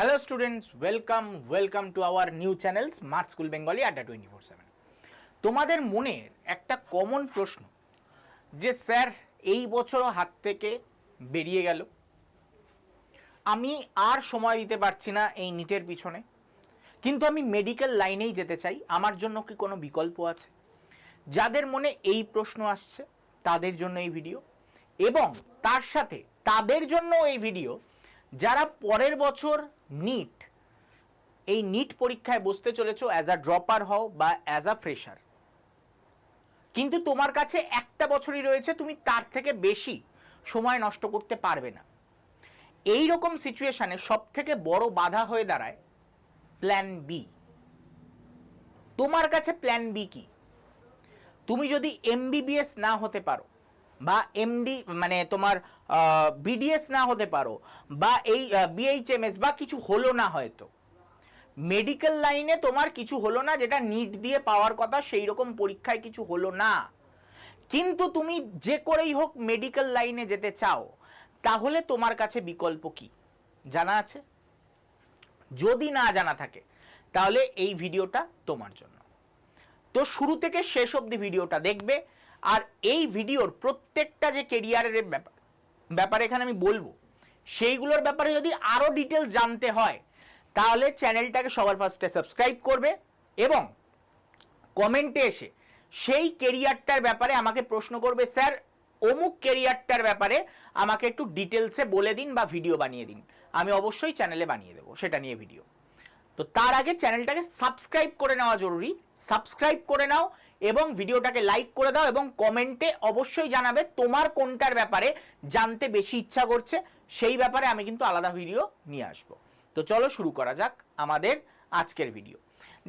Hello students welcome welcome to our new channel smart school Bengali Adda twenty four seven তোমাদের মনের একটা common প্রশ্ন যে, sir, এই বছরও হাত থেকে বেরিয়ে গেল। আমি আর সময় দিতে পারছি না এই নিটের পিছনে। কিন্তু আমি মেডিকেল লাইনেই যেতে চাই। আমার জন্য কি কোনো বিকল্প আছে? যাদের মনে এই প্রশ্ন আসছে, তাদের জন্য এই ভিডিও এবং তার সাথে তাদের জন্য এই ভিডিও যারা পরের বছর নিট এই নিট পরীক্ষায় বসতে চলেছো অ্যাজ আ ড্রপার হও বা অ্যাজ আ ফ্রেশার কিন্তু তোমার কাছে একটা বছরই রয়েছে, তুমি তার থেকে বেশি সময় নষ্ট করতে পারবে না। এই রকম সিচুয়েশানে সব থেকে বড় বাধা হয়ে দাঁড়ায় প্ল্যান বি তোমার কাছে প্ল্যান বি কি? তুমি যদি এমবিবিএস না হতে পারো বা এমডি মানে তোমার বিডিএস না হতে পারো, বা এই বিএইচএমএস বা কিছু হলো না হয়তো। মেডিকেল লাইনে তোমার কিছু হলো না, যেটা নিট দিয়ে পাওয়ার কথা, সেই রকম পরীক্ষায় কিছু হলো না। কিন্তু তুমি যে করেই হোক মেডিকেল লাইনে যেতে চাও, তাহলে তোমার কাছে বিকল্প কি? জানা আছে? যদি না জানা থাকে, তাহলে এই ভিডিওটা তোমার জন্য। তো শুরু থেকে শেষ অবধি ভিডিওটা দেখবে আর এই ভিডিওর প্রত্যেকটা যে কেরিয়ারের ব্যাপার, ব্যাপারে এখানে আমি বলব, সেইগুলোর ব্যাপারে যদি আরও ডিটেলস জানতে হয়, তাহলে চ্যানেলটাকে সবার ফার্স্টে সাবস্ক্রাইব করবে এবং কমেন্টে এসে সেই কেরিয়ারটার ব্যাপারে আমাকে প্রশ্ন করবে, স্যার, অমুক কেরিয়ারটার ব্যাপারে আমাকে একটু ডিটেলসে বলে দিন বা ভিডিও বানিয়ে দিন। আমি অবশ্যই চ্যানেলে বানিয়ে দেবো, সেটা নিয়ে ভিডিও তো তার আগে চ্যানেলটাকে সাবস্ক্রাইব করে নেওয়া জরুরি। সাবস্ক্রাইব করে নাও এবং ভিডিওটাকে লাইক করে দাও এবং কমেন্টে অবশ্যই জানাবে তোমার কোনটার ব্যাপারে জানতে বেশি ইচ্ছা করছে। সেই ব্যাপারে আমি কিন্তু আলাদা ভিডিও নিয়ে আসব। তো চলো শুরু করা যাক আমাদের আজকের ভিডিও।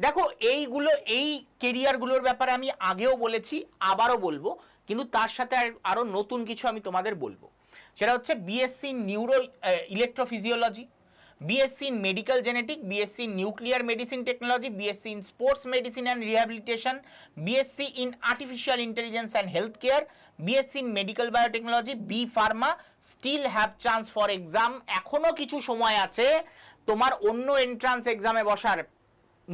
দেখো, এইগুলো, এই কেরিয়ারগুলোর ব্যাপারে আমি আগেও বলেছি, আবারও বলব, কিন্তু তার সাথে আর- আরও নতুন কিছু আমি তোমাদের বলব। সেটা হচ্ছে BSc neuro electrophysiology BSc in medical genetic BSc in nuclear medicine technology BSc in sports medicine and rehabilitation BSc in artificial intelligence and health care BSc in medical biotechnology B pharma still have chance for exam এখনও কিছু সময় আছে, তোমার অন্য entrance এক্সামে বসার।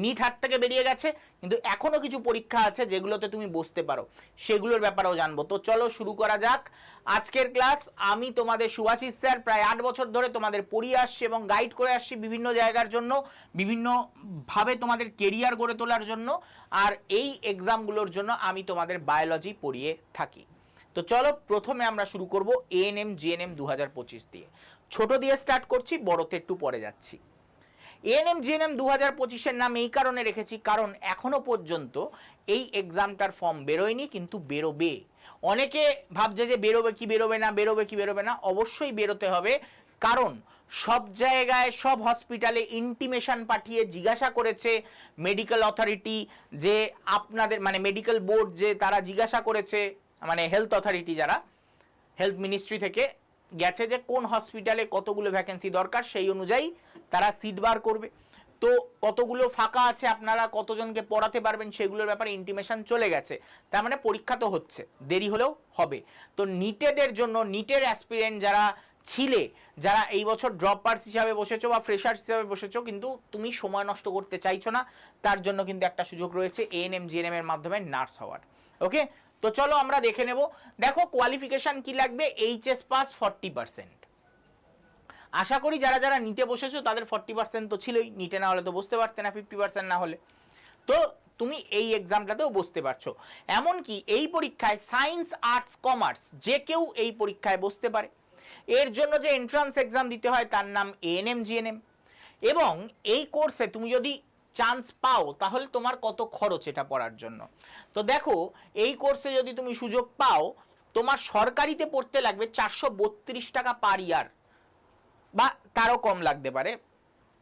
NEET হাট থেকে বেরিয়ে গেছে, কিন্তু এখনও কিছু পরীক্ষা আছে যেগুলোতে তুমি বসতে পারো। সেগুলোর ব্যাপারেও জানব। তো চলো শুরু করা যাক। আজকের ক্লাস, আমি তোমাদের সুভাষিস স্যার প্রায় আট বছর ধরে তোমাদের পড়িয়ে আসছি এবং গাইড করে আসছি বিভিন্ন জায়গার জন্য, বিভিন্নভাবে তোমাদের কেরিয়ার গড়ে তোলার জন্য, আর এই এক্সামগুলোর জন্য আমি তোমাদের বায়োলজি পড়িয়ে থাকি। তো চলো প্রথমে আমরা শুরু করব এএনএম জিএনএম দু হাজার পঁচিশ দিয়ে। ছোট দিয়ে স্টার্ট করছি বড়তে একটু পরে যাচ্ছি। এএনএম জিএনএম দু হাজার পঁচিশের নাম এই কারণে রেখেছি, কারণ এখনও পর্যন্ত এই এক্সামটার ফর্ম বেরোয়নি, কিন্তু বেরোবে। অনেকে ভাবছে যে বেরোবে কি বেরোবে না, বেরোবে কি বেরোবে না, অবশ্যই বেরোতে হবে। কারণ সব জায়গায়, সব হসপিটালে ইন্টিমেশন পাঠিয়ে জিজ্ঞাসা করেছে মেডিকেল অথরিটি যে আপনাদের মানে মেডিকেল বোর্ড যে তারা জিজ্ঞাসা করেছে মানে হেলথ অথরিটি যারা হেলথ মিনিস্ট্রি থেকে গেছে যে কোন হসপিটালে কতগুলো ভ্যাকেন্সি দরকার, সেই অনুযায়ী তারা সিট বার করবে। তো কতগুলো ফাঁকা আছে আপনারা কতজনকে পড়াতে পারবেন সেগুলোর ব্যাপারে ইন্টিমেশন চলে গেছে। তার মানে পরীক্ষা তো হচ্ছে, দেরি হলেও হবে। তো নিটেদের জন্য নিটের অ্যাসপিরেন্ট যারা ছিলে, যারা এই বছর ড্রপার্স হিসাবে বসেছো বা ফ্রেশার্স হিসাবে বসেছো, কিন্তু তুমি সময় নষ্ট করতে চাইছো না, তার জন্য কিন্তু একটা সুযোগ রয়েছে A N M ANM GNM এর মাধ্যমে নার্স হওয়ার। ওকে তো চলো আমরা দেখে নেব। দেখো কোয়ালিফিকেশন কি লাগবে? এইচএস পাস ফর্টি পার্সেন্ট আশা করি যারা যারা নিটে বসেছো, তাদের ফর্টি পার্সেন্ট তো ছিলই। নিটে না হলে তো বসতে পারতে না ফিফটি পার্সেন্ট না হলে। তো তুমি এই এক্সামটাতেও বসতে পারছ। এমনকি এই পরীক্ষায় সায়েন্স আর্টস কমার্স যে কেউ এই পরীক্ষায় বসতে পারে। এর জন্য যে এন্ট্রান্স এক্সাম দিতে হয়, তার নাম এএনএম জিএনএম এবং এই কোর্সে তুমি যদি চান্স পাও, তাহলে তোমার কত খরচ এটা পড়ার জন্য। তো দেখো, এই কোর্সে যদি তুমি সুযোগ পাও, তোমার সরকারিতে পড়তে লাগবে চারশো বত্রিশ টাকা পার ইয়ার বা তারও কম লাগতে পারে।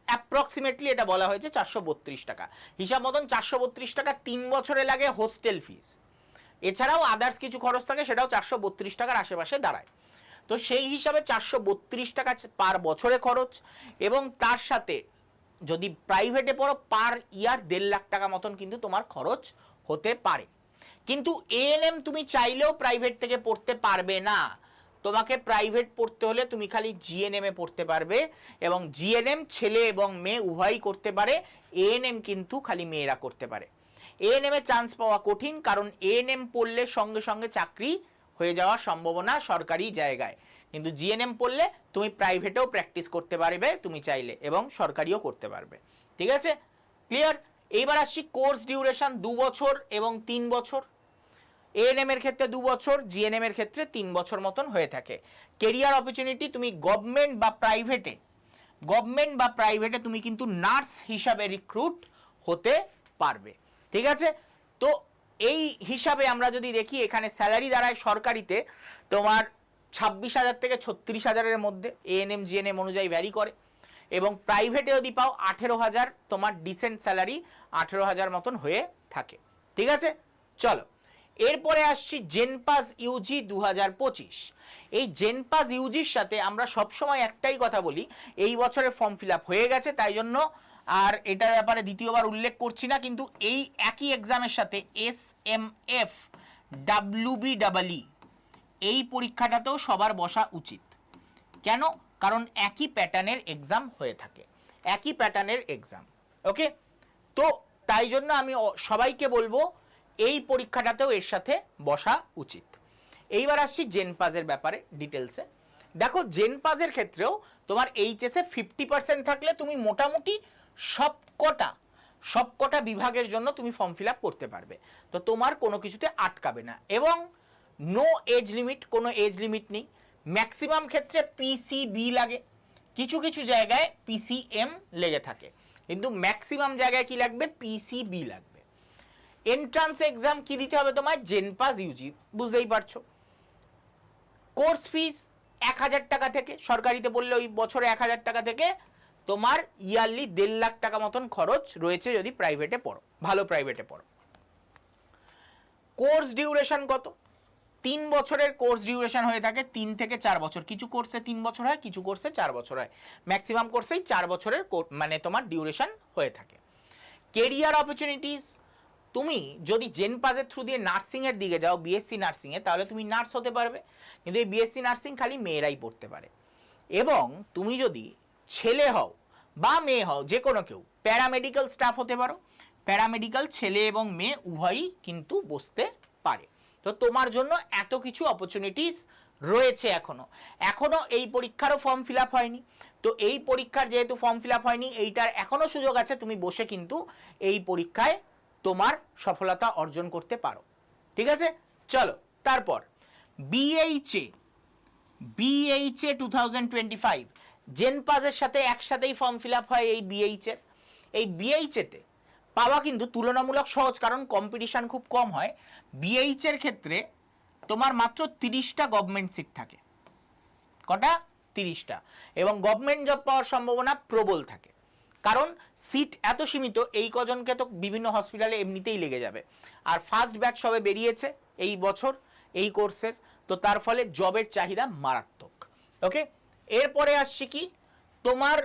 অ্যাপ্রক্সিমেটলি এটা বলা হয়েছে চারশো বত্রিশ টাকা। হিসাব মতন চারশো বত্রিশ টাকা তিন বছরে লাগে হোস্টেল ফিস এছাড়াও আদার্স কিছু খরচ থাকে, সেটাও চারশো বত্রিশ টাকার আশেপাশে দাঁড়ায়। তো সেই হিসাবে চারশো বত্রিশ টাকা পার বছরে খরচ এবং তার সাথে যদি প্রাইভেটে পড়ো পার ইয়ার দেড় লাখ টাকা মতন কিন্তু তোমার খরচ হতে পারে। কিন্তু এএনএম তুমি চাইলেও প্রাইভেট থেকে পড়তে পারবে না। তোমাকে প্রাইভেট পড়তে হলে তুমি খালি জিএনএম পড়তে পারবে এবং জিএনএম ছেলে এবং মেয়ে উভয়ই করতে পারে এএনএম কিন্তু খালি মেয়েরা করতে পারে। এএনএম চান্স পাওয়া কঠিন কারণ এএনএম পড়লে সঙ্গে সঙ্গে চাকরি হয়ে যাওয়ার সম্ভাবনা সরকারি জায়গায়। কিন্তু জিএনএম পড়লে তুমি প্রাইভেটেও প্র্যাকটিস করতে পারবে, তুমি চাইলে, এবং সরকারিও করতে পারবে। ঠিক আছে? ক্লিয়ার এইবার আসছি কোর্স ডিউরেশন দু বছর এবং তিন বছর। এএনএম এর ক্ষেত্রে দু বছর জিএনএম এর ক্ষেত্রে তিন বছর মতন হয়ে থাকে। কেরিয়ার অপরচুনিটি তুমি গভর্নমেন্ট বা প্রাইভেটে গভর্নমেন্ট বা প্রাইভেটে তুমি কিন্তু নার্স হিসাবে রিক্রুট হতে পারবে। ঠিক আছে? তো এই হিসাবে আমরা যদি দেখি, এখানে স্যালারি দাঁড়ায় সরকারিতে তোমার ছাব্বিশ হাজার থেকে ছত্রিশ হাজারের মধ্যে। এএনএম জিএনএম অনুযায়ী ভ্যারি করে। এবং প্রাইভেটে যদি পাও, আঠেরো হাজার তোমার ডিসেন্ট স্যালারি আঠেরো হাজার মতন হয়ে থাকে। ঠিক আছে? চলো। এরপরে আসছি জেনপাস ইউজি দু পঁচিশ। এই জেনপাস ইউজির সাথে আমরা সবসময় একটাই কথা বলি, এই বছরের ফর্ম ফিল হয়ে গেছে, তাই জন্য আর এটার ব্যাপারে দ্বিতীয়বার উল্লেখ করছি না, কিন্তু এই একই এক্সামের সাথে এস এম এফ ডাব্লিউবি ডাবলই এই পরীক্ষাটাতেও সবার বসা উচিত। কেন? কারণ একই প্যাটার্নের এক্সাম হয়ে থাকে, একই প্যাটার্নের এক্সাম, ওকে? তো তাই জন্য আমি সবাইকে বলব এই পরীক্ষাটাতেও এর সাথে বসা উচিত। এইবার আসছি জেনপাজের ব্যাপারে ডিটেলসে। দেখো, জেনপাজের ক্ষেত্রেও তোমার এইচএসে ফিফটি পার্সেন্ট থাকলে তুমি মোটামুটি সবকটা সবকটা বিভাগের জন্য তুমি ফর্ম ফিল করতে পারবে। তো তোমার কোনো কিছুতে আটকাবে না। এবং নো এজ লিমিট কোনো এজ লিমিট নেই। ম্যাক্সিমাম ক্ষেত্রে পিসিবি লাগে। কিছু কিছু জায়গায় পিসিএম লেগে থাকে। কিন্তু ম্যাক্সিমাম জায়গায় কি লাগবে? পিসিবি লাগবে। এন্ট্রান্স এক্সাম কি দিতে হবে তোমায়? জেনপাস ইউজি বুঝতেই পারছ। কোর্স ফিস এক হাজার টাকা থেকে, সরকারিতে বললে ওই বছরে এক হাজার টাকা থেকে তোমার ইয়ারলি দেড় লাখ টাকা মতন খরচ রয়েছে যদি প্রাইভেটে পড়ো, ভালো প্রাইভেটে পড়ো। কোর্স ডিউরেশন কত? তিন বছরের কোর্স ডিউরেশন হয়ে থাকে তিন থেকে চার বছর। কিছু কোর্সে তিন বছর হয়, কিছু কোর্সে চার বছর হয়। ম্যাক্সিমাম কোর্সেই চার বছরের মানে তোমার ডিউরেশন হয়ে থাকে। কেরিয়ার অপরচুনিটিস তুমি যদি জেন পাজের থ্রু দিয়ে নার্সিংয়ের দিকে যাও বিএসসি নার্সিংয়ে তাহলে তুমি নার্স হতে পারবে। কিন্তু এই বিএসসি নার্সিং খালি মেয়েরাই পড়তে পারে। এবং তুমি যদি ছেলে হও বা মেয়ে হও, যে কোনো কেউ প্যারামেডিক্যাল স্টাফ হতে পারো। প্যারামেডিক্যাল ছেলে এবং মেয়ে উভয়ই কিন্তু বসতে পারে। তো তোমার জন্য এত কিছু অপরচুনিটিস রয়েছে এখনও। এখনও এই পরীক্ষারও ফর্ম ফিল আপ হয়নি। তো এই পরীক্ষার যেহেতু ফর্ম ফিল আপ হয়নি, এইটার এখনও সুযোগ আছে, তুমি বসে কিন্তু এই পরীক্ষায় তোমার সফলতা অর্জন করতে পারো। ঠিক আছে? চলো, তারপর। BHA BHA two thousand twenty five জেনপাজের সাথে একসাথেই ফর্ম ফিল আপ হয় এই বিএইচের এই বিএইচএতে পাওয়া কিন্তু তুলনামূলক সহজ, কারণ কম্পিটিশান খুব কম হয়। বিএইচের ক্ষেত্রে তোমার মাত্র তিরিশটা গভর্নমেন্ট সিট থাকে। কটা? তিরিশটা। এবং গভর্নমেন্ট জব পাওয়ার সম্ভাবনা প্রবল থাকে। কারণ সিট এত সীমিত, এই কজনকে তো বিভিন্ন হসপিটালে এমনিতেই লেগে যাবে। আর ফার্স্ট ব্যাচ সবে বেরিয়েছে এই বছর, এই কোর্সের তো তার ফলে জবের চাহিদা মারাত্মক। ওকে এরপরে আসছি কি? তোমার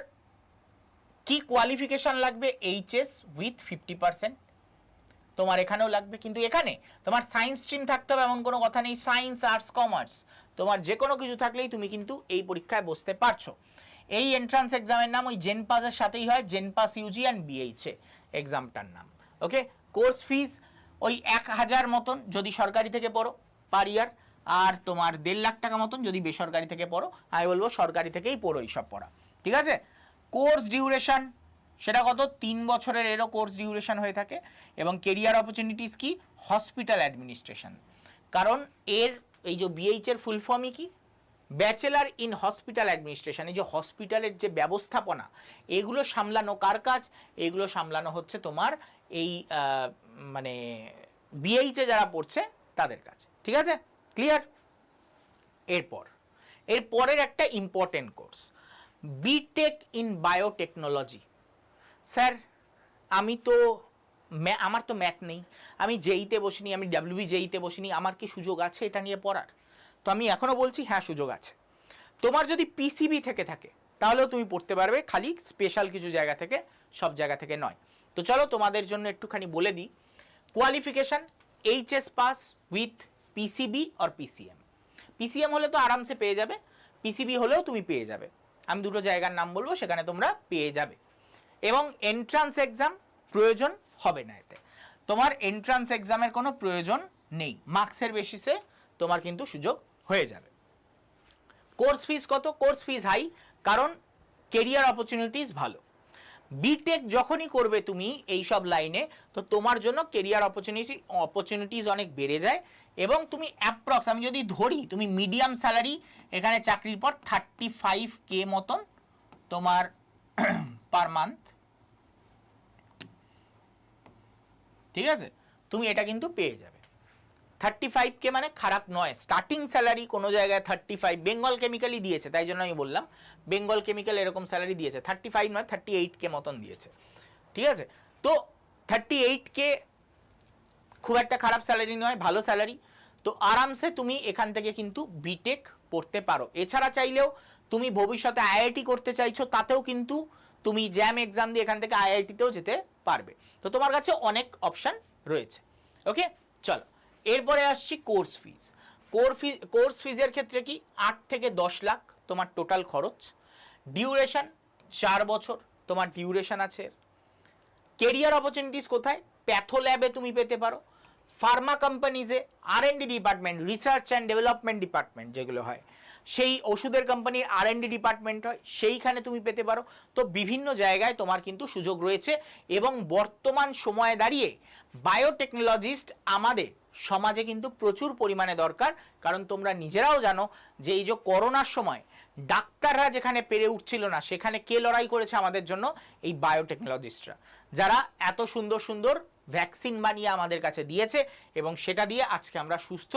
কি কোয়ালিফিকেশন লাগবে এইচএস উইথ ফিফটি পার্সেন্ট তোমার এখানেও লাগবে, কিন্তু এখানে তোমার সায়েন্স স্ট্রিম থাকতে হবে, এমন কোনো কথা নেই। সায়েন্স আর্টস কমার্স তোমার যে কোনো কিছু থাকলেই তুমি কিন্তু এই পরীক্ষায় বসতে পারছ। এই এন্ট্রান্স এক্সামের নাম ওই জেনপাসের সাথেই হয় জেনপাস ইউজি অ্যান্ড বিএইচএ এক্সামটার নাম ওকে কোর্স ফিস ওই এক হাজার মতন যদি সরকারি থেকে পড়ো পার ইয়ার আর তোমার দেড় লাখ টাকা মতন যদি বেসরকারি থেকে পড়ো, আমি বলব সরকারি থেকেই পড়ো এইসব পড়া, ঠিক আছে? কোর্স ডিউরেশন সেটা কত? তিন বছরের এরও কোর্স ডিউরেশন হয়ে থাকে, এবং কেরিয়ার অপরচুনিটিস কি? হসপিটাল অ্যাডমিনিস্ট্রেশন কারণ এর, এই যে বিএইচ এর ফুল ফর্মই কি? ব্যাচেলার ইন হসপিটাল অ্যাডমিনিস্ট্রেশন, এই যে হসপিটালের যে ব্যবস্থাপনা, এগুলো সামলানো কার কাজ? এগুলো সামলানো হচ্ছে তোমার এই মানে বিএইচে যারা পড়ছে, তাদের কাজ। ঠিক আছে? ক্লিয়ার এরপর, এর পরের একটা important course BTech in biotechnology sir, আমি তো আমার তো ম্যাথ নেই। আমি জেইতে বসিনি, আমি ডাব্লিউবি জেইতে বসিনি, আমার কি সুযোগ আছে এটা নিয়ে পড়ার? তো আমি এখনও বলছি হ্যাঁ সুযোগ আছে। তোমার যদি পিসিবি থেকে থাকে, তাহলেও তুমি পড়তে পারবে খালি স্পেশাল কিছু জায়গা থেকে, সব জায়গা থেকে নয়। তো চলো তোমাদের জন্য একটুখানি বলে দিই qualification HS pass with PCB or PCM PCM হলে তো আরামসে পেয়ে যাবে পিসিবি হলেও তুমি পেয়ে যাবে। আমি দুটো জায়গার নাম বলব, সেখানে তোমরা পেয়ে যাবে। এবং এন্ট্রান্স এক্সাম প্রয়োজন হবে না এতে। তোমার এন্ট্রান্স এক্সামের কোনো প্রয়োজন নেই। মার্কসের বেসিসে তোমার কিন্তু সুযোগ হয়ে যাবে। কোর্স ফিস কত? কোর্স ফিস হাই কারণ কেরিয়ার অপরচুনিটিস ভালো। বিটেক যখনই করবে তুমি এই সব লাইনে তো তোমার জন্য কেরিয়ার অপরচুনিটি অপরচুনিটিস অনেক বেড়ে যায় এবং তুমি অ্যাপ্রক্স আমি যদি ধরি, তুমি মিডিয়াম স্যালারি এখানে চাকরির পর থার্টি ফাইভ কে মতন তোমার পার মান্থ ঠিক আছে? তুমি এটা কিন্তু পেয়ে যাবে। থার্টি ফাইভ কে মানে খারাপ নয়। স্টার্টিং স্যালারি কোনো জায়গায় থার্টি ফাইভ বেঙ্গল কেমিক্যালই দিয়েছে, তাই জন্য আমি বললাম। বেঙ্গল কেমিক্যাল এরকম স্যালারি দিয়েছে। থার্টি ফাইভ নয় থার্টি এইট কে মতন দিয়েছে। ঠিক আছে? তো থার্টি এইট কে খুব একটা খারাপ স্যালারি নয়, ভালো স্যালারি তো আরামসে তুমি এখান থেকে কিন্তু বিটেক পড়তে পারো। এছাড়া চাইলেও তুমি ভবিষ্যতে আইআইটি করতে চাইছো, তাতেও কিন্তু তুমি জ্যাম এক্সাম দিয়ে এখান থেকে আইআইটিতেও যেতে পারবে। তো তোমার কাছে অনেক অপশন রয়েছে। ওকে চলো। এরপরে আসছি course fees course fee course ফিজের ক্ষেত্রে কি? আট থেকে দশ লাখ তোমার টোটাল খরচ। ডিউরেশন চার বছর তোমার ডিউরেশন আছে। কেরিয়ার অপরচুনিটিস কোথায়? প্যাথো ল্যাবে তুমি পেতে পারো। Pharma কোম্পানিজে R N D department research and development department যেগুলো হয়, সেই ওষুধের কোম্পানির আর এন ডি ডিপার্টমেন্ট হয়, সেইখানে তুমি পেতে পারো। তো বিভিন্ন জায়গায় তোমার কিন্তু সুযোগ রয়েছে এবং বর্তমান সময়ে দাঁড়িয়ে বায়োটেকনোলজিস্ট আমাদের সমাজে কিন্তু প্রচুর পরিমাণে দরকার। কারণ তোমরা নিজেরাও জানো যে এই যে করোনার সময় ডাক্তাররা যেখানে পেরে উঠছিল না, সেখানে কে লড়াই করেছে আমাদের জন্য? এই বায়োটেকনোলজিস্টরা যারা এত সুন্দর সুন্দর ভ্যাকসিন বানিয়ে আমাদের কাছে দিয়েছে এবং সেটা দিয়ে আজকে আমরা সুস্থ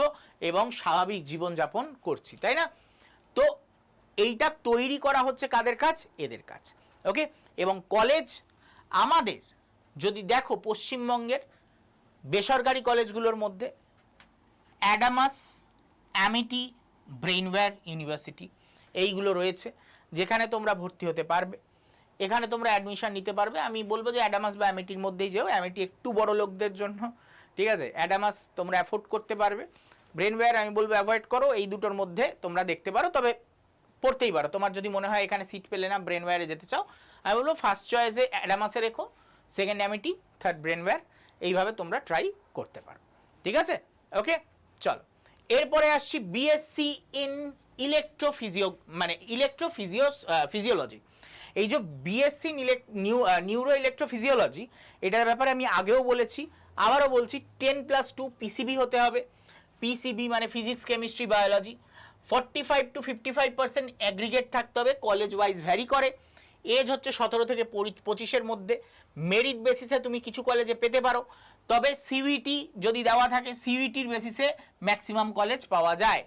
এবং স্বাভাবিক জীবনযাপন করছি, তাই না? তো এইটা তৈরি করা হচ্ছে কাদের কাজ? এদের কাজ। ওকে? এবং কলেজ আমাদের, যদি দেখো পশ্চিমবঙ্গের বেসরকারি কলেজগুলোর মধ্যে অ্যাডামাস, অ্যামিটি, ব্রেইনওয়্যার ইউনিভার্সিটি এইগুলো রয়েছে, যেখানে তোমরা ভর্তি হতে পারবে। এখানে তোমরা অ্যাডমিশন নিতে পারবে। আমি বলব যে অ্যাডামাস বা অ্যামিটির মধ্যেই যেও। অ্যামিটি একটু বড় লোকদের জন্য, ঠিক আছে? অ্যাডামাস তোমরা অ্যাফোর্ড করতে পারবে। ব্রেনওয়্যার আমি বলব অ্যাভয়েড করো। এই দুটোর মধ্যে তোমরা দেখতে পারো। তবে পড়তেই পারো। তোমার যদি মনে হয় এখানে সিট পেলে না ব্রেনওয়্যারে যেতে চাও, আমি বলব ফার্স্ট চয়েসে অ্যাডামাসে রেখো। সেকেন্ড অ্যামিটি, থার্ড ব্রেনওয়্যার এইভাবে তোমরা ট্রাই করতে পারো। ঠিক আছে? ওকে চলো। এরপরে আসছি বিএসসি ইন ইলেকট্রোফিজিও মানে ইলেকট্রোফিজিও ফিজিওলজি এই যে বিএসসি নিউ নিউরো ইলেকট্রোফিজিওলজি এটার ব্যাপারে আমি আগেও বলেছি, আবারও বলছি টেন প্লাস টু পিসিবি হতে হবে। পিসিবি মানে physics chemistry biology forty five to fifty five percent aggregate থাকতে হবে কলেজ ওয়াইজ ভ্যারি করে। এজ হচ্ছে সতেরো থেকে পঁচিশের মধ্যে। মেরিট বেসিসে তুমি কিছু কলেজে পেতে পারো। তবে সিইটি যদি দেওয়া থাকে সিইটির বেসিসে ম্যাক্সিমাম কলেজ পাওয়া যায়।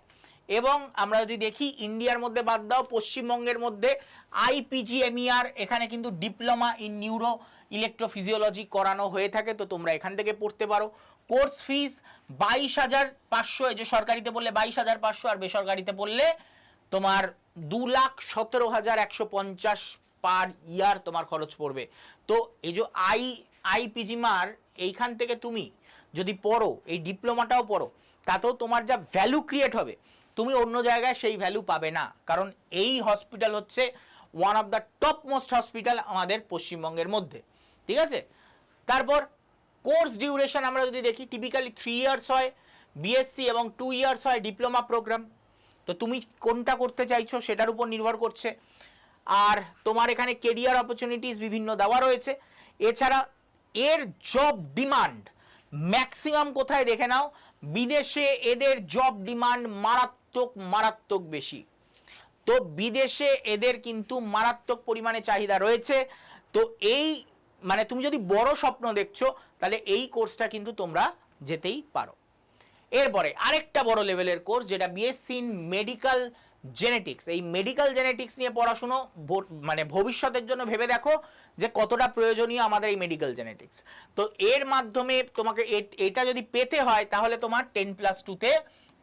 এবং আমরা যদি দেখি ইন্ডিয়ার মধ্যে বাদ দাও, পশ্চিমবঙ্গের মধ্যে আইপিজিএমইআর এখানে কিন্তু ডিপ্লোমা ইন নিউরো ইলেকট্রোফিজিওলজি করানো হয়ে থাকে, তো তোমরা এখান থেকে পড়তে পারো। কোর্স ফিস বাইশ হাজার পাঁচশো যে সরকারিতে বললে বাইশ হাজার পাঁচশো, আর বেসরকারিতে বললে তোমার দু লাখ সতেরো হাজার একশো পঞ্চাশ পার ইয়ার তোমার খরচ পড়বে। তো এই যে আই আইপিজিমার এইখান থেকে তুমি যদি পড়ো, এই ডিপ্লোমাটাও পড়ো, তাতেও তোমার যা ভ্যালু ক্রিয়েট হবে, তুমি অন্য জায়গায় সেই ভ্যালু পাবে না। কারণ এই হসপিটাল হচ্ছে one of the top most hospital আমাদের পশ্চিমবঙ্গের মধ্যে। ঠিক আছে? তারপর কোর্স ডিউরেশন আমরা যদি দেখি টিপিক্যালি থ্রি ইয়ার্স হয় বিএসসি এবং টু ইয়ার্স হয় ডিপ্লোমা প্রোগ্রাম তো তুমি কোনটা করতে চাইছো, সেটার উপর নির্ভর করছে। আর তোমার এখানে কেরিয়ার অপরচুনিটিস বিভিন্ন দেওয়া রয়েছে। এছাড়া এর জব ডিমান্ড ম্যাক্সিমাম কোথায় দেখে নাও? বিদেশে এদের জব ডিমান্ড মারাত্মক মারাত্মক বেশি। তো বিদেশে এদের কিন্তু মারাত্মক পরিমাণে চাহিদা রয়েছে। তো এই মানে তুমি যদি বড় স্বপ্ন দেখছ, তাহলে এই কোর্সটা কিন্তু তোমরা যেতেই পারো। এরপরে আরেকটা বড় লেভেলের কোর্স যেটা বিএসসি মেডিকেল জেনেটিক্স এই মেডিকেল জেনেটিক্স নিয়ে পড়াশুনো মানে ভবিষ্যতের জন্য ভেবে দেখো যে কতটা প্রয়োজনীয় আমাদের এই মেডিকেল জেনেটিক্স তো এর মাধ্যমে তোমাকে এটা যদি পেতে হয় তাহলে তোমার টেন প্লাস টুতে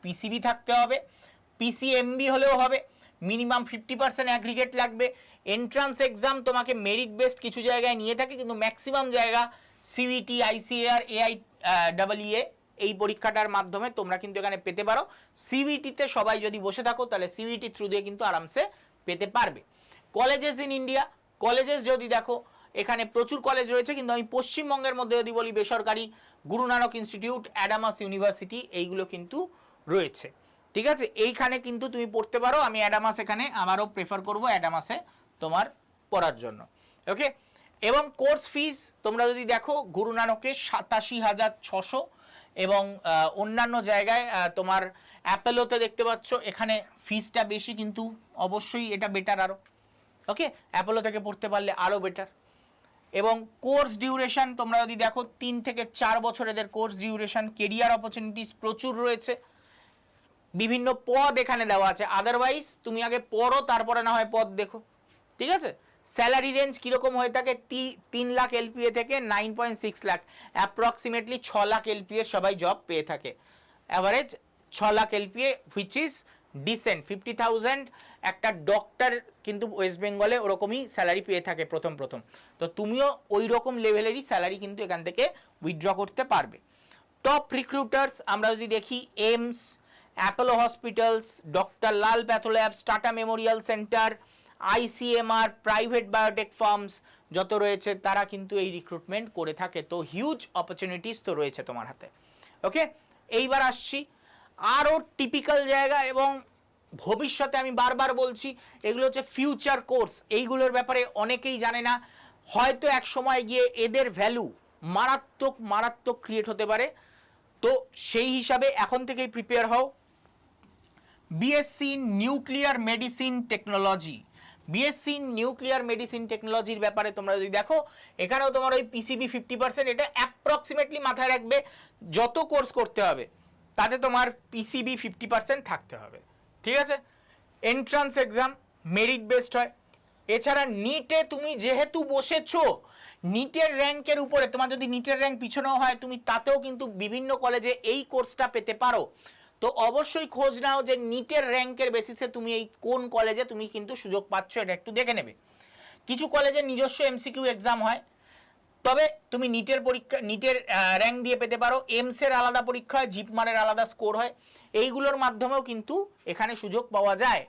পিসিবি থাকতে হবে পিসিএমবি হলেও হবে মিনিমাম ফিফটি পার্সেন্ট অ্যাগ্রিগেট লাগবে এন্ট্রান্স এক্সাম তোমাকে মেরিট বেসড কিছু জায়গায় নিয়ে থাকে, কিন্তু ম্যাক্সিমাম জায়গা CET ICAR AI double E A এই পরীক্ষাটার মাধ্যমে তোমরা কিন্তু এখানে পেতে পারো। সিবিটিতে সবাই যদি বসে থাকো, তাহলে সিবিটি থ্রু দিয়ে কিন্তু আরামসে পেতে পারবে। কলেজেস ইন ইন্ডিয়া কলেজেস যদি দেখো, এখানে প্রচুর কলেজ রয়েছে, কিন্তু আমি পশ্চিমবঙ্গের মধ্যে যদি বলি, বেসরকারি Guru Nanak institute Adamas university এইগুলো কিন্তু রয়েছে। ঠিক আছে? এইখানে কিন্তু তুমি পড়তে পারো, আমি অ্যাডামাস এখানে আমারও প্রেফার করব অ্যাডামাসে তোমার পড়ার জন্য। ওকে এবং কোর্স ফিস তোমরা যদি দেখো গুরু নানকে সাতাশি হাজার ছশো এবং অন্যান্য জায়গায় তোমার অ্যাপেলোতে দেখতে পাচ্ছ, এখানে ফিজটা বেশি, কিন্তু অবশ্যই এটা বেটার আরও ওকে অ্যাপোলো থেকে পড়তে পারলে আরও বেটার এবং কোর্স ডিউরেশন তোমরা যদি দেখো, তিন থেকে চার বছর এদের কোর্স ডিউরেশন কেরিয়ার অপরচুনিটিস প্রচুর রয়েছে। বিভিন্ন পদ এখানে দেওয়া আছে। আদারওয়াইজ তুমি আগে পড়ো, তারপরে না হয় পদ দেখো। ঠিক আছে? স্যালারি রেঞ্জ কীরকম হয়ে থাকে? তিন লাখ এলপিএ থেকে nine point six lakh. Approximately ছ লাখ এলপিএ সবাই জব পেয়ে থাকে। অ্যাভারেজ ছ lakh LPA which is decent fifty thousand একটা ডক্টর কিন্তু ওয়েস্ট বেঙ্গলে ওরকমই স্যালারি পেয়ে থাকে প্রথম প্রথম। তো তুমিও ওই রকম লেভেলেরই স্যালারি কিন্তু এখান থেকে উইথড্র করতে পারবে। টপ রিক্রুটার্স আমরা যদি দেখি AIIMS Apollo hospitals doctor Lal PathLabs Tata memorial centre ICMR private biotech firms যত রয়েছে, তারা কিন্তু এই রিক্রুটমেন্ট করে থাকে। তো হিউজ অপরচুনিটিস তো রয়েছে তোমার হাতে। ওকে এইবার আসছি। আরও টিপিক্যাল জায়গা এবং ভবিষ্যতে আমি বারবার বলছি, এগুলো হচ্ছে ফিউচার কোর্স এইগুলোর ব্যাপারে অনেকেই জানে না। হয়তো এক সময় গিয়ে এদের ভ্যালু মারাত্মক মারাত্মক ক্রিয়েট হতে পারে। তো সেই হিসাবে এখন থেকেই প্রিপেয়ার হও। BSc nuclear medicine technology BSc nuclear medicine টেকনোলজির ব্যাপারে তোমরা যদি দেখো, এখানেও তোমার ওই পিসিবি ফিফটি পার্সেন্ট এটা অ্যাপ্রক্সিমেটলি মাথায় রাখবে যত কোর্স করতে হবে, তাতে তোমার পিসিবি ফিফটি পার্সেন্ট থাকতে হবে। ঠিক আছে? এন্ট্রান্স এক্সাম মেরিট বেসড হয়। এছাড়া নিটে তুমি যেহেতু বসেছো নিটের র্যাঙ্কের উপরে, তোমার যদি নিটের র্যাঙ্ক পিছনেও হয়, তুমি তাতেও কিন্তু বিভিন্ন কলেজে এই কোর্সটা পেতে পারো। তো অবশ্যই খোঁজ নাও যে নিটের র্যাঙ্কের বেসিসে তুমি এই কোন কলেজে তুমি কিন্তু সুযোগ পাচ্ছ, এটা একটু দেখে নেবে। কিছু কলেজে নিজস্ব এমসিকিউ এক্সাম হয়, তবে তুমি নিটের পরীক্ষা, নিটের র্যাঙ্ক দিয়ে পেতে পারো। এমসের আলাদা পরীক্ষা হয় জিপমারের আলাদা স্কোর হয়। এইগুলোর মাধ্যমেও কিন্তু এখানে সুযোগ পাওয়া যায়।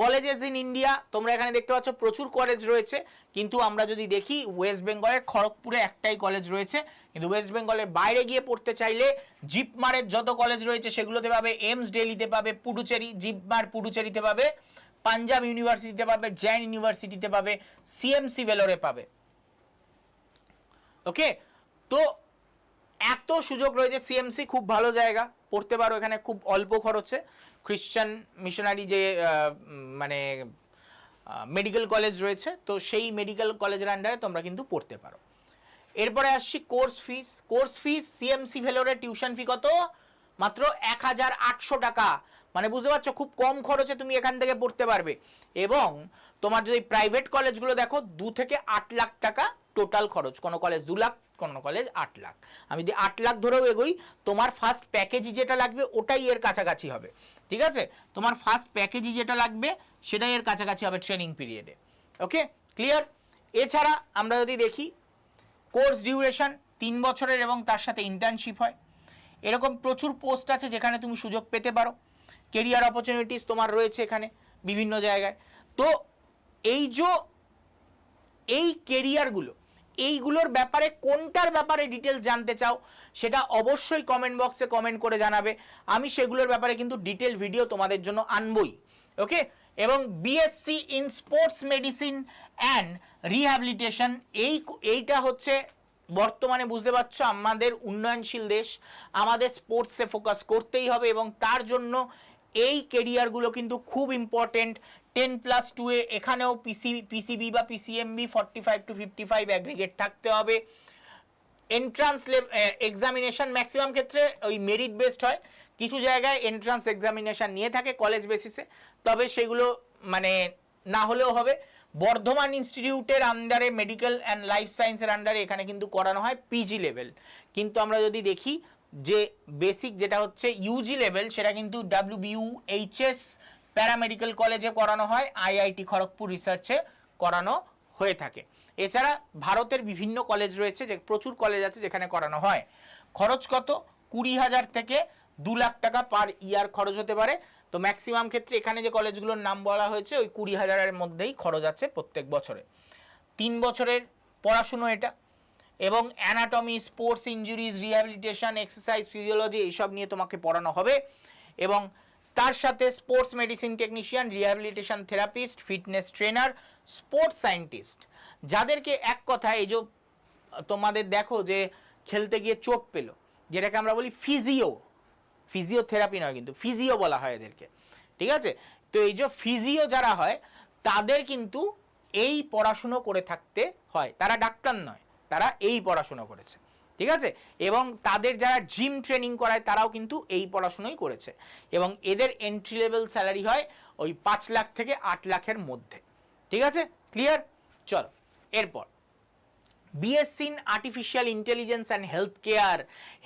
কলেজেস ইন ইন্ডিয়া তোমরা এখানে দেখতে পাচ্ছ প্রচুর কলেজ রয়েছে। কিন্তু আমরা যদি দেখি ওয়েস্ট বেঙ্গলের খড়গপুরে একটাই কলেজ রয়েছে। কিন্তু ওয়েস্ট বেঙ্গলের বাইরে গিয়ে পড়তে চাইলে জিপমারের যত কলেজ রয়েছে, সেগুলোতে পাবে এমস ডেলিতে পাবে পুডুচেরি জিপমার পুডুচেরিতে পাবে পাঞ্জাব ইউনিভার্সিটিতে পাবে জৈন ইউনিভার্সিটিতে পাবে সিএমসি ভেলোরে পাবে। ওকে তো, এত সুযোগ রয়েছে সিএমসি খুব ভালো জায়গা। পড়তে পারো এখানে খুব অল্প খরচে। খ্রিশ্চান মিশনারি যে মানে মেডিকেল কলেজ রয়েছে, তো সেই মেডিকেল কলেজের আন্ডারে তোমরা কিন্তু পড়তে পারো। এরপরে আসছি course fees course fees CMC ভেলোরের tuition fee কত? মাত্র এক হাজার আটশো টাকা। মানে বুঝতে পারছ, খুব কম খরচে তুমি এখান থেকে পড়তে পারবে। এবং তোমার যদি প্রাইভেট কলেজগুলো দেখো, দু থেকে আট লাখ টাকা টোটাল খরচ। কোনো কলেজ দু লাখ কোনো কলেজ আট লাখ। আমি যদি আট লাখ ধরেও এগোই, তোমার ফার্স্ট প্যাকেজই যেটা লাগবে ওটাই এর কাছাকাছি হবে। ঠিক আছে? তোমার ফার্স্ট প্যাকেজই যেটা লাগবে সেটাই এর কাছাকাছি হবে ট্রেনিং পিরিয়ডে ওকে ক্লিয়ার এছাড়া আমরা যদি দেখি কোর্স ডিউরেশন তিন বছরের এবং তার সাথে ইন্টার্নশিপ হয়। এরকম প্রচুর পোস্ট আছে যেখানে তুমি সুযোগ পেতে পারো। কেরিয়ার অপরচুনিটিস তোমার রয়েছে এখানে, বিভিন্ন জায়গায়। তো এই যে, এই কেরিয়ারগুলো এইগুলোর ব্যাপারে কোনটার ব্যাপারে ডিটেলস জানতে চাও, সেটা অবশ্যই কমেন্ট বক্সে কমেন্ট করে জানাবে। আমি সেগুলোর ব্যাপারে কিন্তু ডিটেল ভিডিও তোমাদের জন্য আনবই ওকে এবং BSc in sports medicine and rehabilitation এই এইটা হচ্ছে বর্তমানে বুঝতে পারছ আমাদের উন্নয়নশীল দেশ, আমাদের স্পোর্টসে ফোকাস করতেই হবে এবং তার জন্য এই কেরিয়ারগুলো কিন্তু খুব ইম্পর্টেন্ট টেন প্লাস টু এ এখানেও পিসি পিসিবি বা PCMB forty five to fifty five aggregate থাকতে হবে। এন্ট্রান্স এক্সামিনেশন ম্যাক্সিমাম ক্ষেত্রে ওই মেরিট বেসড হয়। কিছু জায়গায় এন্ট্রান্স এক্সামিনেশন নিয়ে থাকে কলেজ বেসিসে তবে সেগুলো মানে না হলেও হবে। বর্ধমান ইনস্টিটিউটের আন্ডারে মেডিকেল অ্যান্ড লাইফ সায়েন্সের আন্ডারে এখানে কিন্তু করানো হয় পিজি লেভেল কিন্তু আমরা যদি দেখি যে বেসিক যেটা হচ্ছে ইউজি লেভেল সেটা কিন্তু ডাব্লিউ এইচএস প্যারামেডিক্যাল কলেজে করানো হয়, আইআইটি খড়গপুর রিসার্চে করানো হয়ে থাকে। এছাড়া ভারতের বিভিন্ন কলেজ রয়েছে যে প্রচুর কলেজ আছে যেখানে করানো হয়। খরচ কত? কুড়ি হাজার থেকে দু লাখ টাকা পার ইয়ার খরচ হতে পারে। তো ম্যাক্সিমাম ক্ষেত্রে এখানে যে কলেজগুলোর নাম বলা হয়েছে, ওই কুড়ি হাজারের মধ্যেই খরচ আছে প্রত্যেক বছরে। তিন বছরের পড়াশুনো এটা এবং anatomy sports injuries rehabilitation exercise physiology এইসব নিয়ে তোমাকে পড়ানো হবে এবং তার সাথে sports medicine technician rehabilitation therapist fitness trainer sports scientist যাদেরকে এক কথা এই যে, তোমাদের দেখো যে খেলতে গিয়ে চোট পেল, যেটাকে আমরা বলি ফিজিও ফিজিওথেরাপি নয় কিন্তু ফিজিও বলা হয় এদেরকে, ঠিক আছে? তো এই যে ফিজিও যারা হয়, তাদের কিন্তু এই পড়াশুনো করে থাকতে হয়। তারা ডাক্তার নয়, তারা এই পড়াশুনো করেছে। ঠিক আছে? এবং তাদের যারা জিম ট্রেনিং করায়, তারাও কিন্তু এই পড়াশুনোই করেছে। এবং এদের এন্ট্রি লেভেল স্যালারি হয় ওই পাঁচ লাখ থেকে আট লাখের মধ্যে। ঠিক আছে? ক্লিয়ার চলো, এরপর। BSc in artificial intelligence and health care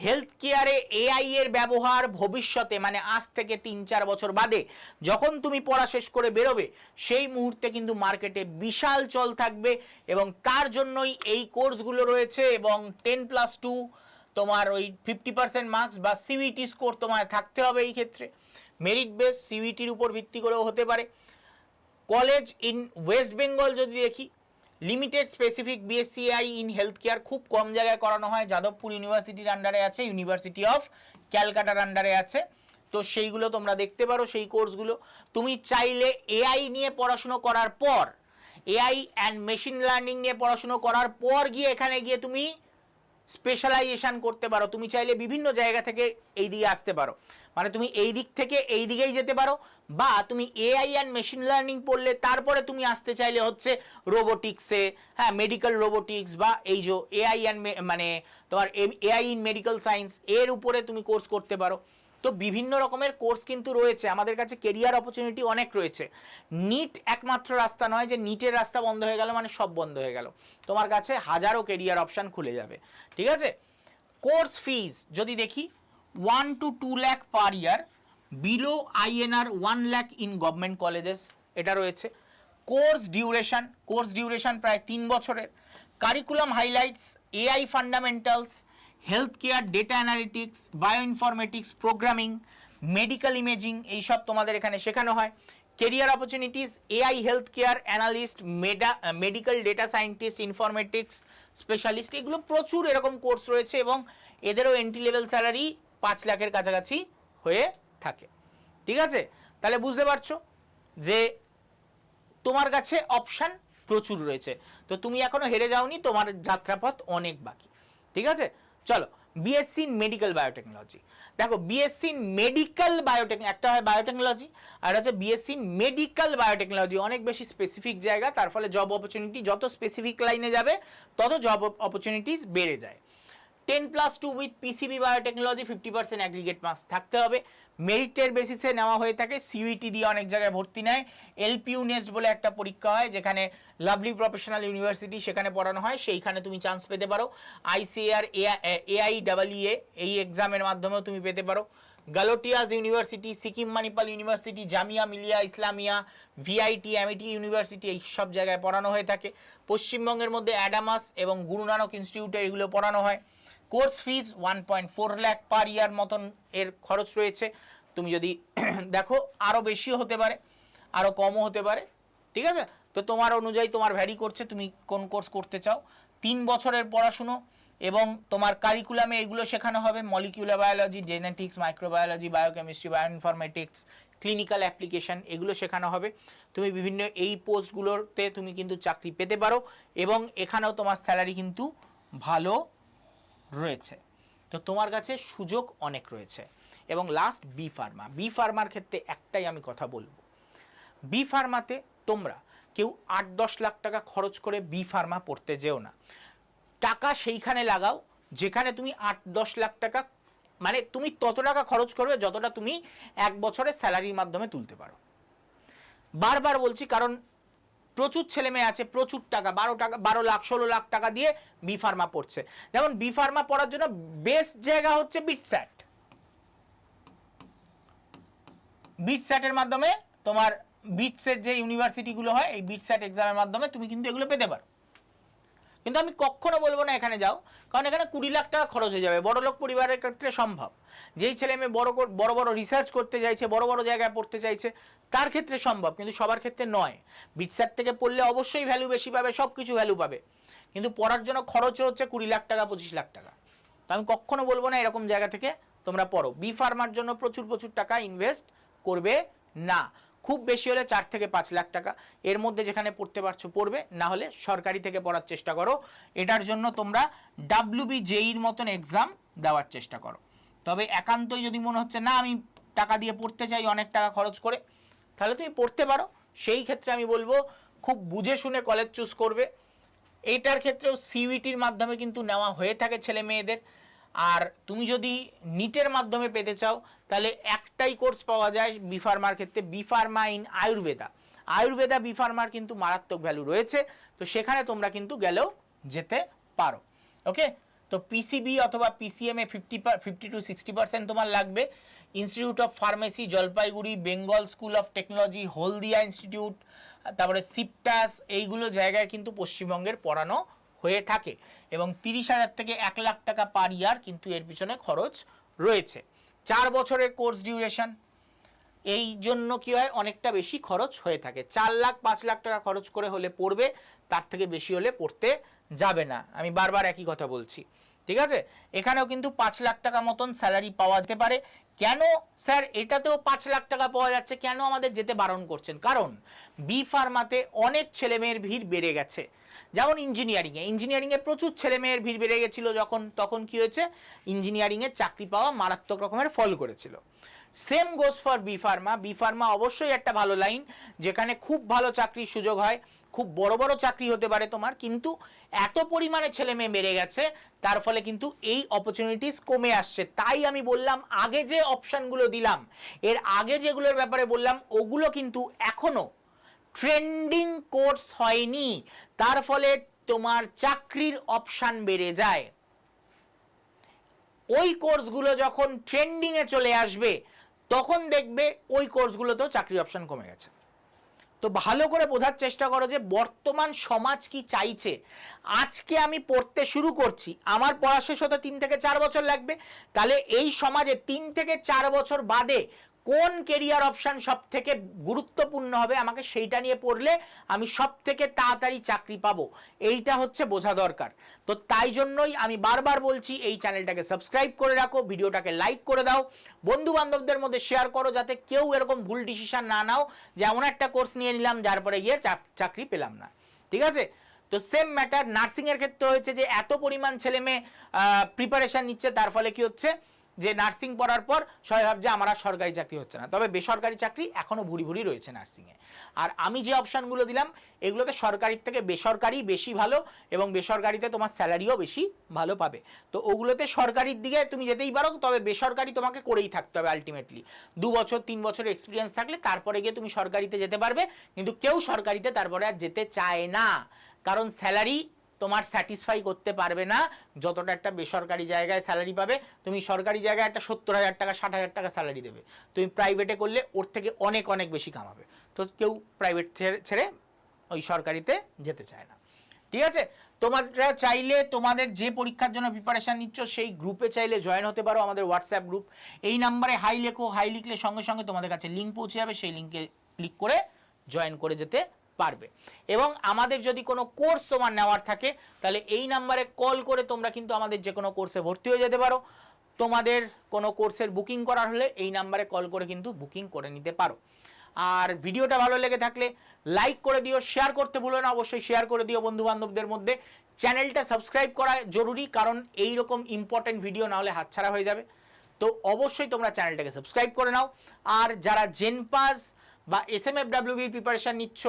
health কেয়ারে এআই এর ব্যবহার ভবিষ্যতে মানে আজ থেকে তিন চার বছর বাদে, যখন তুমি পড়া শেষ করে বেরোবে, সেই মুহূর্তে কিন্তু মার্কেটে বিশাল চল থাকবে এবং তার জন্যই এই কোর্সগুলো রয়েছে এবং টেন প্লাস টু তোমার ওই ফিফটি পার্সেন্ট মার্কস বা সিউইটি স্কোর তোমার থাকতে হবে এই ক্ষেত্রে। মেরিট বেস সিউইটির উপর ভিত্তি করেও হতে পারে। কলেজ ইন ওয়েস্ট বেঙ্গল যদি দেখি limited specific BSc AI in health care খুব কম জায়গায় করানো হয়। যাদবপুর ইউনিভার্সিটির আন্ডারে আছে ইউনিভার্সিটি অফ ক্যালকাটার আন্ডারে আছে। তো সেইগুলো তোমরা দেখতে পারো, সেই কোর্সগুলো। তুমি চাইলে এআই নিয়ে পড়াশুনো করার পর এআই অ্যান্ড মেশিন লার্নিং নিয়ে পড়াশুনো করার পর গিয়ে এখানে গিয়ে তুমি স্পেশালাইজেশন করতে পারো। তুমি চাইলে বিভিন্ন জায়গা থেকে এই দিকে আসতে পারো। মানে তুমি এই দিক থেকে এই দিকেই যেতে পারো, বা তুমি এআই অ্যান্ড মেশিন লার্নিং পড়লে তারপরে তুমি আসতে চাইলে হচ্ছে রোবোটিক্সে হ্যাঁ মেডিকেল রোবোটিক্স বা এই যে এআই অ্যান্ড মানে তোমার এআই ইন মেডিকেল সায়েন্স এর উপরে তুমি কোর্স করতে পারো। তো বিভিন্ন রকমের কোর্স কিন্তু রয়েছে। আমাদের কাছে কেরিয়ার অপরচুনিটি অনেক রয়েছে। নিট একমাত্র রাস্তা নয় যে নিটের রাস্তা বন্ধ হয়ে গেল মানে সব বন্ধ হয়ে গেল। তোমার কাছে হাজারো কেরিয়ার অপশান খুলে যাবে। ঠিক আছে? কোর্স ফিজ যদি দেখি one to two lakh per year below INR one lakh in government colleges এটা রয়েছে। কোর্স ডিউরেশন কোর্স ডিউরেশন প্রায় তিন বছরের। Curriculum highlights AI fundamentals health care data analytics bio bioinformatics programming medical imaging এইসব তোমাদের এখানে শেখানো হয়। Career opportunities AI health care analyst med medical data scientist informatics specialist এগুলো প্রচুর এরকম কোর্স রয়েছে এবং এদেরও এন্ট্রি লেভেল স্যালারি পাঁচ লাখের কাছাকাছি হয়ে থাকে। ঠিক আছে? তাহলে বুঝতে পারছ যে তোমার কাছে অপশান প্রচুর রয়েছে। তো তুমি এখনও হেরে যাওনি, তোমার যাত্রাপথ অনেক বাকি। ঠিক আছে? চলো বিএসসি ইন মেডিকেল বায়োটেকনোলজি দেখো বিএসসি ইন মেডিকেল বায়োটেক একটা হয় বায়োটেকনোলজি আর হচ্ছে বিএসসি ইন মেডিকেল বায়োটেকনোলজি অনেক বেশি স্পেসিফিক জায়গা, তার ফলে জব অপরচুনিটি যত স্পেসিফিক লাইনে যাবে, তত জব অপরচুনিটিস বেড়ে যায়। Ten plus two with PCB biotechnology fifty percent aggregate marks থাকতে হবে। মেরিটের বেসিসে নেওয়া হয়ে থাকে, সিইটি দিয়ে অনেক জায়গায় ভর্তি নেয়। এলপিইউ নেস্ট বলে একটা পরীক্ষা হয়, যেখানে লাভলি প্রফেশনাল ইউনিভার্সিটি সেখানে পড়ানো হয়, সেইখানে তুমি চান্স পেতে পারো। আইসিআর এআই ডাবলইএ এই এক্সামের মাধ্যমেও তুমি পেতে পারো। Galgotias university, Sikkim Manipal university, Jamia, Millia, Islamia, VIT MIT university, এই সব জায়গায় পড়ানো হয়ে থাকে। পশ্চিমবঙ্গের মধ্যে অ্যাডামাস এবং গুরু নানক ইনস্টিটিউটে এগুলো পড়ানো হয়। Course fees one point four lakh per year মতন এর খরচ রয়েছে। তুমি যদি দেখো আরও বেশিও হতে পারে আরও কমও হতে পারে, ঠিক আছে? তো তোমার অনুযায়ী তোমার ভ্যারি করছে, তুমি কোন কোর্স করতে চাও। তিন বছরের পড়াশুনো এবং তোমার কারিকুলামে এগুলো শেখানো হবে molecular biology genetics microbiology biochemistry bioinformatics clinical application এগুলো শেখানো হবে। তুমি বিভিন্ন এই পোস্টগুলোতে তুমি কিন্তু চাকরি পেতে পারো এবং এখানেও তোমার স্যালারি কিন্তু ভালো রয়েছে। তো তোমার কাছে সুযোগ অনেক রয়েছে। এবং লাস্ট বি ফার্মা বি ফার্মার ক্ষেত্রে একটাই আমি কথা বলব। বি ফার্মাতে তোমরা কেউ আট দশ লাখ টাকা খরচ করে বি ফার্মা পড়তে যেও না। টাকা সেইখানে লাগাও, যেখানে তুমি আট দশ লাখ টাকা মানে তুমি তত টাকা খরচ করবে যতটা তুমি এক বছরের স্যালারির মাধ্যমে তুলতে পারো। বারবার বলছি, কারণ প্রচুর ছেলে মেয়ে আছে, প্রচুর টাকা, বারো টাকা, বারো লাখ, ষোলো লাখ টাকা দিয়ে বি ফার্মা পড়ছে। যেমন বি ফার্মা পড়ার জন্য বেস্ট জায়গা হচ্ছে বিটস্যাট বিটস্যাটের মাধ্যমে তোমার বিটসের যে ইউনিভার্সিটিগুলো হয়, এই বিটস্যাট এক্সামের মাধ্যমে তুমি কিন্তু এগুলো পেতে পারো। কিন্তু আমি কখনো বলব না এখানে যাও। কারণ এখানে কুড়ি লাখ টাকা খরচ হয়ে যাবে। বড়লোক পরিবারের ক্ষেত্রে সম্ভব। যেই ছেলে মেয়ে বড় বড় বড় রিসার্চ করতে চাইছে, বড় বড় জায়গায় পড়তে চাইছে, তার ক্ষেত্রে সম্ভব। কিন্তু সবার ক্ষেত্রে নয়। বিটসার থেকে পড়লে অবশ্যই ভ্যালু বেশি পাবে সব কিছু ভ্যালু পাবে। কিন্তু পড়ার জন্য খরচ হচ্ছে কুড়ি লাখ টাকা, পঁচিশ লাখ টাকা। তো আমি কখনো বলব না এরকম জায়গা থেকে তোমরা পড়ো। বি ফার্মার জন্য প্রচুর প্রচুর টাকা ইনভেস্ট করবে না। খুব বেশি হলে চার থেকে পাঁচ লাখ টাকা। এর মধ্যে যেখানে পড়তে পারছ পড়বে, না হলে সরকারি থেকে পড়ার চেষ্টা করো। এটার জন্য তোমরা ডাব্লিউবি জেইর মতন এক্সাম দেওয়ার চেষ্টা করো। তবে একান্তই যদি মনে হচ্ছে, না, আমি টাকা দিয়ে পড়তে চাই, অনেক টাকা খরচ করে, তাহলে তুমি পড়তে পারো। সেই ক্ষেত্রে আমি বলব, খুব বুঝে শুনে কলেজ চুজ করবে। এইটার ক্ষেত্রেও সিইটির মাধ্যমে কিন্তু নেওয়া হয়ে থাকে ছেলে মেয়েদের। আর তুমি যদি নিটের মাধ্যমে পেতে চাও, তাহলে একটাই কোর্স পাওয়া যায় বিফার্মার ক্ষেত্রে B Pharma in Ayurveda Ayurveda বিফার্মার কিন্তু মারাত্মক ভ্যালু রয়েছে, তো সেখানে তোমরা কিন্তু গেলেও যেতে পারো। ওকে তো পিসিবি অথবা PCM A fifty fifty to sixty percent তোমার লাগবে। Institute of pharmacy Jalpaiguri Bengal school of technology Haldia institute তারপরে সিপটাস এইগুলো জায়গায় কিন্তু পশ্চিমবঙ্গের পড়ানো হয়ে থাকে এবং তিরিশ হাজার থেকে এক লাখ টাকা পার ইয়ার কিন্তু এর পিছনে খরচ রয়েছে। চার বছরের কোর্স ডিউরেশন এই জন্য কি হয়? অনেকটা বেশি খরচ হয়ে থাকে। চার লাখ, পাঁচ লাখ টাকা খরচ করে হলে পড়বে, তার থেকে বেশি হলে পড়তে যাবে না। আমি বারবার একই কথা বলছি, ঠিক আছে? এখানেও কিন্তু পাঁচ লাখ টাকা মতন স্যালারি পাওয়া যেতে পারে। কেন? স্যার, এটাতেও পাঁচ লাখ টাকা পাওয়া যাচ্ছে। কেন আমাদের যেতে বারণ করছেন? কারণ বি ফার্মাতে অনেক ছেলেমেয়ের ভিড় বেড়ে গেছে। যেমন ইঞ্জিনিয়ারিংয়ে ইঞ্জিনিয়ারিংয়ে প্রচুর ছেলেমেয়ের ভিড় বেড়ে গেছিল যখন, তখন কি হয়েছে? ইঞ্জিনিয়ারিংয়ে চাকরি পাওয়া মারাত্মক রকমের ফল করেছিল। Same goes for B pharma B pharma অবশ্যই একটা ভালো লাইন যেখানে খুব ভালো চাকরির সুযোগ হয়। খুব বড় বড় চাকরি হতে পারে তোমার, কিন্তু এত পরিমাণে ছেলে মেয়ে বেড়ে গেছে, তার ফলে কিন্তু এই অপরচুনিটিস কমে আসছে। তাই আমি বললাম, আগে যে অপশানগুলো দিলাম, এর আগে যেগুলোর ব্যাপারে বললাম, ওগুলো কিন্তু এখনও ট্রেন্ডিং কোর্স হয়নি। তার ফলে তোমার চাকরির অপশান বেড়ে যায়। ওই কোর্সগুলো যখন ট্রেন্ডিংয়ে চলে আসবে, তখন দেখবে ওই কোর্সগুলোতেও চাকরি অপশন কমে গেছে। তো ভালো করে বোঝার চেষ্টা করো যে বর্তমান সমাজ কি চাইছে। আজকে আমি পড়তে শুরু করছি। আমার পড়া শেষ হতে তিন থেকে চার বছর লাগবে। তাহলে এই সমাজে তিন থেকে চার বছর বাদে কোন কেরিয়ার অপশান সব থেকে গুরুত্বপূর্ণ হবে আমাকে সেইটা নিয়ে পড়লে আমি সব থেকে তাড়াতাড়ি চাকরি পাবো? এইটা হচ্ছে বোঝা দরকার। তো তাই জন্যই আমি বারবার বলছি, এই চ্যানেলটাকে সাবস্ক্রাইব করে রাখো, ভিডিওটাকে লাইক করে দাও। বন্ধু বান্ধবদের মধ্যে শেয়ার করো যাতে কেউ এরকম ভুল ডিসিশন না নাও যে এমন একটা কোর্স নিয়ে নিলাম, যার পরে গিয়ে চাকরি পেলাম না। ঠিক আছে? তো সেম ম্যাটার নার্সিংয়ের ক্ষেত্রে হয়েছে যে এত পরিমাণ ছেলে মেয়ে প্রিপারেশন নিচ্ছে, তার ফলে কি হচ্ছে? যে নার্সিং পড়ার পর সবাই ভাবছে আমার আর সরকারি চাকরি হচ্ছে না। তবে বেসরকারি চাকরি এখনও ভুরি ভুরি রয়েছে নার্সিংয়ে আর আমি যে অপশানগুলো দিলাম, এগুলোতে সরকারির থেকে বেসরকারি বেশি ভালো এবং বেসরকারিতে তোমার স্যালারিও বেশি ভালো পাবে। তো ওগুলোতে সরকারির দিকে তুমি যেতেই পারো, তবে বেসরকারি তোমাকে করেই থাকতে হবে আলটিমেটলি দু বছর, তিন বছর এক্সপিরিয়েন্স থাকলে তারপরে গিয়ে তুমি সরকারিতে যেতে পারবে, কিন্তু কেউ সরকারিতে তারপরে আর যেতে চায় না। কারণ স্যালারি তোমার স্যাটিসফাই করতে পারবে না। যতটা একটা বেসরকারি জায়গায় স্যালারি পাবে, তুমি সরকারি জায়গায় একটা সত্তর হাজার টাকা, ষাট হাজার টাকা স্যালারি দেবে। তুমি প্রাইভেটে করলে ওর থেকে অনেক অনেক বেশি কামাবে। তো কেউ প্রাইভেট ছেড়ে ওই সরকারিতে যেতে চায় না। ঠিক আছে? তোমরা চাইলে তোমাদের যে পরীক্ষার জন্য প্রিপারেশান নিচ্ছ, সেই গ্রুপে চাইলে জয়েন হতে পারো আমাদের হোয়াটসঅ্যাপ গ্রুপ এই নাম্বারে হাই লেখো হাই লিখলে সঙ্গে সঙ্গে তোমাদের কাছে লিঙ্ক পৌঁছে যাবে। সেই লিঙ্কে ক্লিক করে জয়েন করে যেতে পারবে। এবং আমাদের যদি কোনো কোর্স তোমার নেওয়ার থাকে, তাহলে এই নাম্বারে কল করে তোমরা কিন্তু আমাদের যে কোনো কোর্সে ভর্তি হয়ে যেতে পারো। তোমাদের কোনো কোর্সের বুকিং করার হলে এই নাম্বারে কল করে কিন্তু বুকিং করে নিতে পারো। আর ভিডিওটা ভালো লেগে থাকলে লাইক করে দিও, শেয়ার করতে ভুলো না, অবশ্যই শেয়ার করে দিও বন্ধু বান্ধবদের মধ্যে। চ্যানেলটা সাবস্ক্রাইব করা জরুরি, কারণ এই রকম ইম্পর্টেন্ট ভিডিও না হলে হাতছাড়া হয়ে যাবে। তো অবশ্যই তোমরা চ্যানেলটাকে সাবস্ক্রাইব করে নাও। আর যারা জেনপাস বা এস এম এফ ডাব্লিউবির প্রিপারেশান নিচ্ছ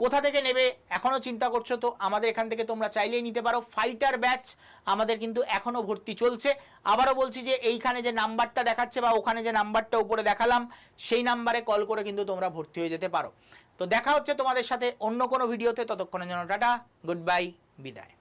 কোথা থেকে নেবে? এখনও চিন্তা করছ তো? আমাদের এখান থেকে তোমরা চাইলেই নিতে পারো। ফাইটার ব্যাচ আমাদের কিন্তু এখনও ভর্তি চলছে। আবারও বলছি যে, এইখানে যে নাম্বারটা দেখাচ্ছে বা ওখানে যে নাম্বারটা উপরে দেখালাম, সেই নাম্বারে কল করে কিন্তু তোমরা ভর্তি হয়ে যেতে পারো। তো দেখা হচ্ছে তোমাদের সাথে অন্য কোনো ভিডিওতে। ততক্ষণের জন্য টাটা গুড বাই বিদায়।